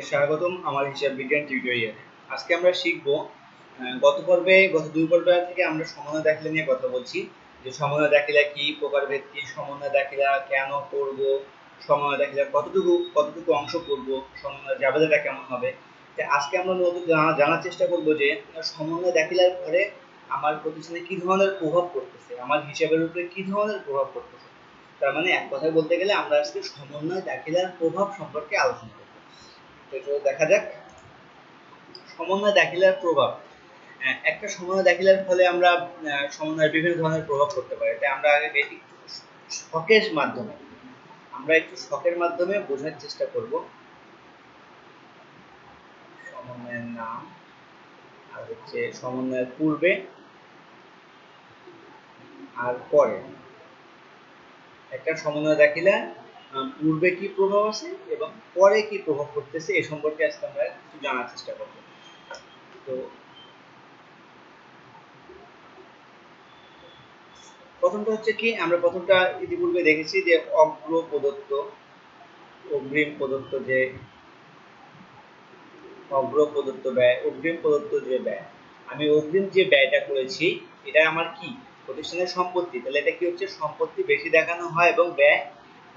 সবাইকে স্বাগতম আমার হিসাব বিজ্ঞান টিউটোরিয়ালে আজকে আমরা শিখব গত পর্বে, গত দুই পর্বে থেকে আমরা সমন্বয় দাখিলা নিয়ে কথা বলছি। যে সমন্বয় দাখিলা কি, প্রকারভেদ কি সমন্বয় দাখিলা কেন করব সমন্বয় দাখিলা কতটুকু কতটুকু অংশ করব সমন্বয় জাবেদাটা কেমন হবে? তো আজকে আমরা নতুন জানা- জানার চেষ্টা করব যে সমন্বয় দাখিলার পরে আমার প্রতিষ্ঠানে কি ধরনের প্রভাব পড়তেছে, আমার হিসাবের উপরে কি ধরনের প্রভাব পড়তেছে। তার মানে এক কথায় বলতে গেলে আমরা আজকে সমন্বয় দাখিলার প্রভাব সম্পর্কে আলোচনা দেখা যাক। সমন্বয় দাখিলার প্রভাব। একটা সমন্বয় দাখিলার ফলে আমরা সমন্বয়ের বিভিন্ন ধরনের প্রভাব করতে পারি। তাই আমরা আগে শখের মাধ্যমে। আমরা একটু শখের মাধ্যমে বোঝার চেষ্টা করব। সমন্বয়ের নাম। আর হচ্ছে সমন্বয়ের পূর্বে। আর পরে। একটা সমন্বয় দাখিলা পূর্বে কি প্রভাব আছে এবং পরে কি প্রভাব পড়তেছে এ সম্পর্কে আজকে আমরা একটু জানার চেষ্টা করব। তো প্রথমটা হচ্ছে কি, আমরা প্রথমটা ইতিপূর্বে দেখেছি যে অগ্র প্রদত্ত অগ্রিম প্রদত্ত যে অগ্র প্রদত্ত ব্যয়, অগ্রিম প্রদত্ত যে ব্যয়। আমি অগ্রিম যে ব্যয়টা করেছি, এটা আমার কি? প্রতিষ্ঠানের সম্পত্তি। তাহলে এটা কি হচ্ছে? সম্পত্তি বেশি দেখানো হয় এবং ব্যয়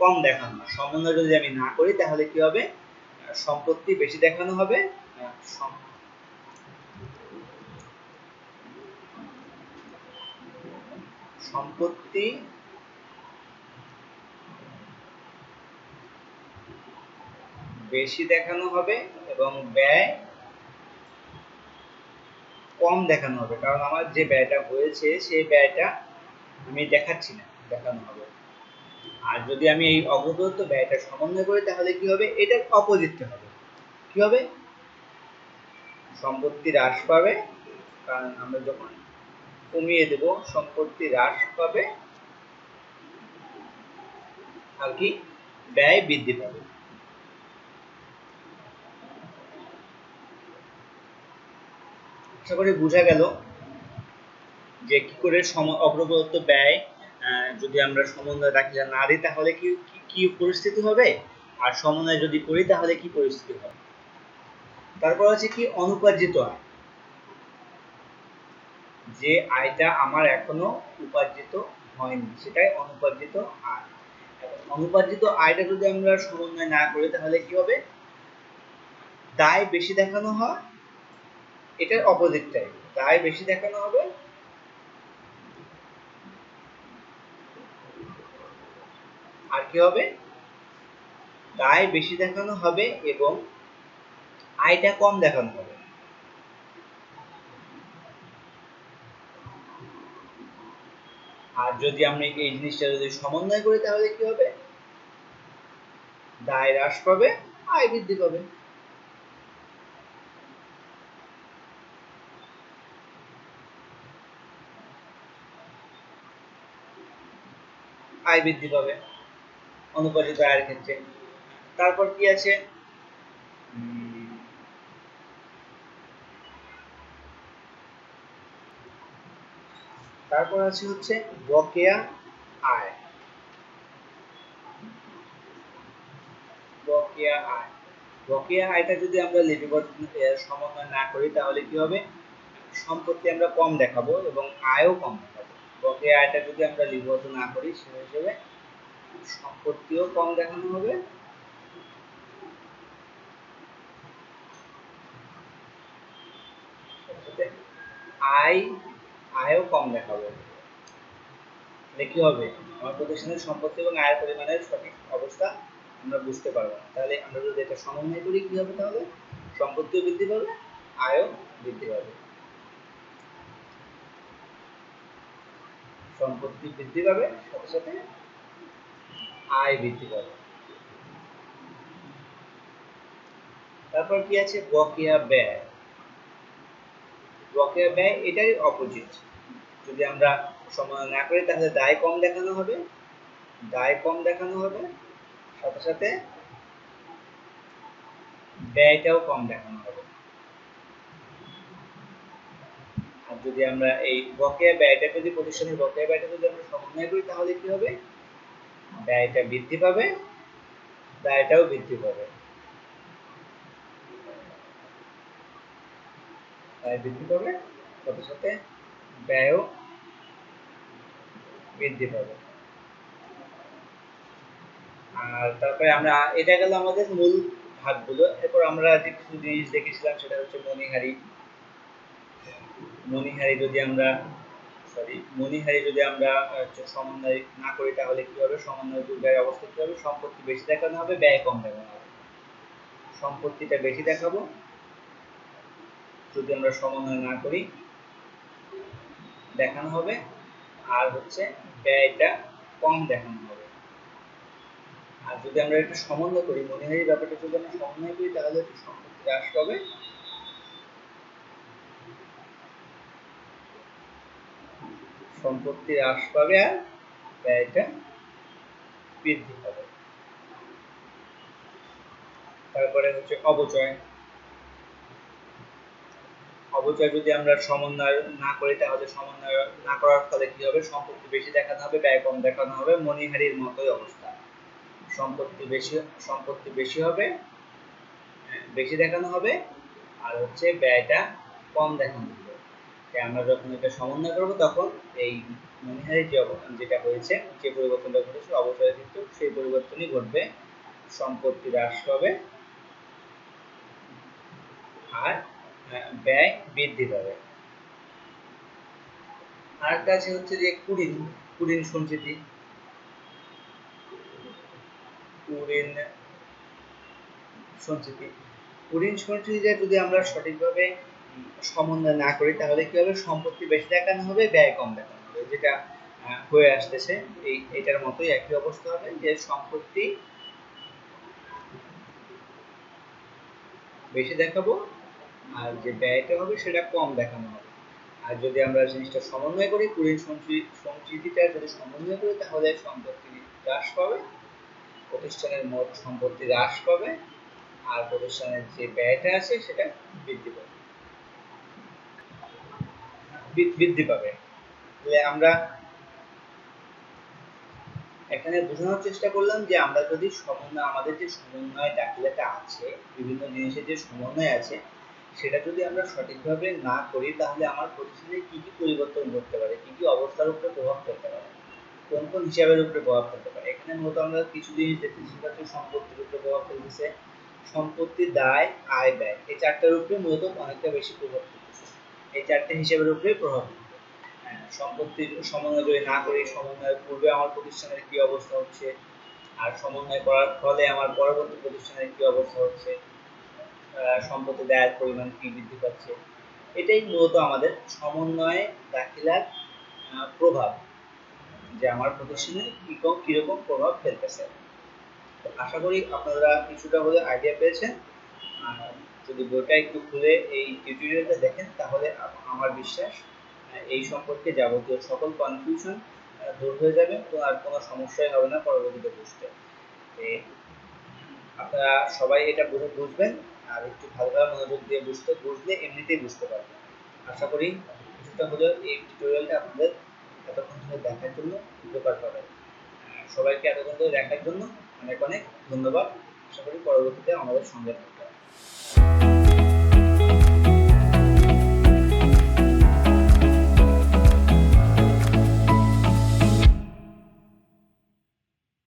কম দেখানো সমন্বয় যদি আমি না করি, তাহলে কি হবে? সম্পত্তি বেশি দেখানো হবে। সম্পত্তি বেশি দেখানো হবে এবং ব্যয় কম দেখানো হবে। কারণ আমার যে ব্যয়টা হয়েছে, সেই ব্যয়টা আমি দেখাচ্ছি না, দেখানো হবে। আর যদি আমি এই অগ্রদত্ত ব্যয়টা সমন্বয় করি, তাহলে কি হবে? এটার অপোজিটটা হবে। কি হবে? সম্পত্তি হ্রাস পাবে, কারণ আমরা যখন কমিয়ে দেব, সম্পত্তি হ্রাস পাবে, আর কি? ব্যয় বৃদ্ধি পাবে। আশা করি বোঝা গেল যে কি করে অগ্রগত ব্যয় যদি আমরা সমন্বয় দাখিলা না দিই, তাহলে কি- কি পরিস্থিতি হবে? আর সমন্বয় যদি করি, তাহলে কি পরিস্থিতি হবে? তারপর আছে কি, অনুপার্জিত আয়। যে আয়টা আমার এখনও উপার্জিত হয়নি, সেটাই অনুপার্জিত আয়। অনুপার্জিত আয়টা যদি আমরা সমন্বয় না করি, তাহলে কি হবে? দায় বেশি দেখানো হয়, এটার অপোজিটটাই। দায় বেশি দেখানো হবে আর কি হবে? দায় বেশি দেখানো হবে এবং আয়টা কম দেখানো হবে। আর যদি আমরা এই জিনিসটা যদি সমন্বয় করি, তাহলে কি হবে? দায় হ্রাস পাবে, আয় বৃদ্ধি পাবে। আয় বৃদ্ধি পাবে। অনুপাতিত আয়ের ক্ষেত্রে। তারপর কি আছে? তারপর আছে হচ্ছে বকেয়া আয়। বকেয়া আয়। বকেয়া আয়টা যদি আমরা লিপিবদ্ধ সমন্বয় না করি, তাহলে কি হবে? সম্পত্তি আমরা কম দেখাবো এবং আয়ও কম দেখাবো। বকেয়া আয়টা যদি আমরা লিপিবদ্ধ না করি, সে হিসেবে সম্পত্তিও কম দেখানো হবে। আয়, আয়ও কম দেখাবো। তাহলে কি হবে? আমার প্রতিষ্ঠানের সম্পত্তি এবং আয়ের পরিমাণের সঠিক অবস্থা আমরা বুঝতে পারব না। তাহলে আমরা যদি এটা সমন্বয় করি, কি হবে তাহলে? সম্পত্তিও বৃদ্ধি পাবে, আয়ও বৃদ্ধি পাবে। সম্পত্তি বৃদ্ধি পাবে, সাথে সাথে আয় বৃদ্ধি পাবে তারপর কি আছে? বকেয়া ব্যয়। বকেয়া ব্যয় এটারই অপোজিট যদি আমরা সময় না করি, তাহলে দায় কম দেখানো হবে। দায় কম দেখানো হবে। সাথে সাথে ব্যয়টাও কম দেখানো হবে। আর যদি আমরা এই বকেয়া ব্যয়টা যদি প্রতিষ্ঠানের বকেয়া ব্যয়টা যদি আমরা সমন্বয় করি, তাহলে কি হবে? ব্যয়টা বৃদ্ধি পাবে, ব্যয়টাও বৃদ্ধি পাবে। ব্যয় বৃদ্ধি পাবে, সাথে সাথে ব্যয়ও বৃদ্ধি পাবে। আর তারপরে আমরা, এটা গেল আমাদের মূল ভাগগুলো। এরপর আমরা যে কিছু জিনিস দেখেছিলাম, সেটা হচ্ছে মনিহারি মনিহারি যদি আমরা সরি মণিহারি যদি আমরা সমন্বয় না করি, তাহলে কি হবে? সমন্বয় দুর্গায় অবস্থা কি হবে? সম্পত্তি বেশি দেখানো হবে, ব্যয় কম দেখানো হবে। সম্পত্তিটা বেশি দেখাবো। যদি আমরা সমন্বয় না করি, দেখানো হবে। আর হচ্ছে ব্যয়টা কম দেখানো হবে। আর যদি আমরা একটু সমন্বয় করি মনিহারি ব্যাপারটা যদি আমরা সমন্বয় করি, তাহলে সম্পত্তি হ্রাস পাবে। সম্পত্তি হ্রাস পাবে আর ব্যয়টা বৃদ্ধি পাবে তারপরে হচ্ছে অবচয়। অবচয় যদি আমরা সমন্বয় না করি, তাহলে সমন্বয় না করার ফলে কি হবে? সম্পত্তি বেশি দেখানো হবে, ব্যয় কম দেখানো হবে। মনিহারির মতোই অবস্থা। সম্পত্তি বেশি সম্পত্তি বেশি হবে বেশি দেখানো হবে। আর হচ্ছে ব্যয়টা কম দেখানো হবে। আমরা যখন এটা সমন্বয় করব, তখন এই মনিহারি যে যেটা হয়েছে, যে পরিবর্তনটা ঘটেছে অবচয়ের ক্ষেত্রে সেই পরিবর্তনই ঘটবে, সম্পত্তি হ্রাস পাবে আর ব্যয় বৃদ্ধি পাবে। আর কাছে হচ্ছে যে কুড়িন কুড়িন সঞ্চিতি। কুড়িন সঞ্চিতি। কুড়িন সঞ্চিতিটা যদি আমরা সঠিকভাবে সমন্বয় না করি, তাহলে কি হবে? সম্পত্তি বেশি দেখানো হবে, ব্যয় কম দেখানো হবে, যেটা হয়ে আসতেছে। এই, এটার মতোই একই অবস্থা হবে যে সম্পত্তি বেশি দেখাবো আর যে ব্যয়টা হবে সেটা কম দেখানো হবে। আর যদি আমরা জিনিসটা সমন্বয় করি, কুড়ির সঞ্চিতিটা যদি সমন্বয় করি, তাহলে সম্পত্তি হ্রাস পাবে, প্রতিষ্ঠানের মোট সম্পত্তি হ্রাস পাবে, আর প্রতিষ্ঠানের যে ব্যয়টা আছে সেটা বৃদ্ধি পাবে। বৃদ্ধি পাবে। আমরা এখানে বোঝানোর চেষ্টা করলাম যে আমরা যদি সমন্বয়, আমাদের যে সমন্বয় দাখিলাটা আছে, বিভিন্ন জিনিসের যে সমন্বয় আছে, সেটা যদি আমরা সঠিকভাবে না করি, তাহলে আমার প্রতিষ্ঠানে কি কি পরিবর্তন ঘটতে পারে? কি কি অবস্থার উপরে প্রভাব ফেলতে পারে? কোন কোন হিসাবের উপরে প্রভাব ফেলতে পারে? এখানে মূলত আমরা কিছু জিনিস দেখতেছি সেটা হচ্ছে সম্পত্তির উপরে প্রভাব ফেলতেছে। সম্পত্তি, দায়, আয়, ব্যয়, এই চারটার উপরে মূলত অনেকটা বেশি প্রভাব ফেলতেছে। এই চারটে হিসাবের উপরে প্রভাব ফেলতে সম্পত্তির সমন্বয় যদি না করি সমন্বয়ের পূর্বে আমার প্রতিষ্ঠানের কি অবস্থা হচ্ছে? আর সমন্বয় করার ফলে আমার পরবর্তী প্রতিষ্ঠানের কি অবস্থা হচ্ছে? সম্পত্তি দায়ের পরিমাণ কি বৃদ্ধি পাচ্ছে? এটাই মূলত আমাদের সমন্বয়ে, দাখিলার প্রভাব, যে আমার প্রতিষ্ঠানে কীরকম কীরকম প্রভাব ফেলতেছে। আশা করি আপনারা কিছুটা হলে আইডিয়া পেয়েছেন। যদি বইটা একটু খুলে এই টিউটোরিয়ালটা দেখেন, তাহলে আমার বিশ্বাস এই সম্পর্কে যাবতীয় সকল কনফিউশন দূর হয়ে যাবে, তো আর কোনো সমস্যাই হবে না পরবর্তীতে বুঝতে। আপনারা সবাই এটা বুঝে বুঝবেন, আর একটু ভালোভাবে মনোযোগ দিয়ে বুঝতে, বুঝলে এমনিতেই বুঝতে পারবেন। আশা করি কিছুটা হলেও এই টিউটোরিয়ালটা আপনাদের এতক্ষণ ধরে দেখার জন্য উপকার পাবে। সবাইকে এতক্ষণ ধরে দেখার জন্য অনেক অনেক ধন্যবাদ। আশা করি পরবর্তীতে আমাদের সঙ্গে you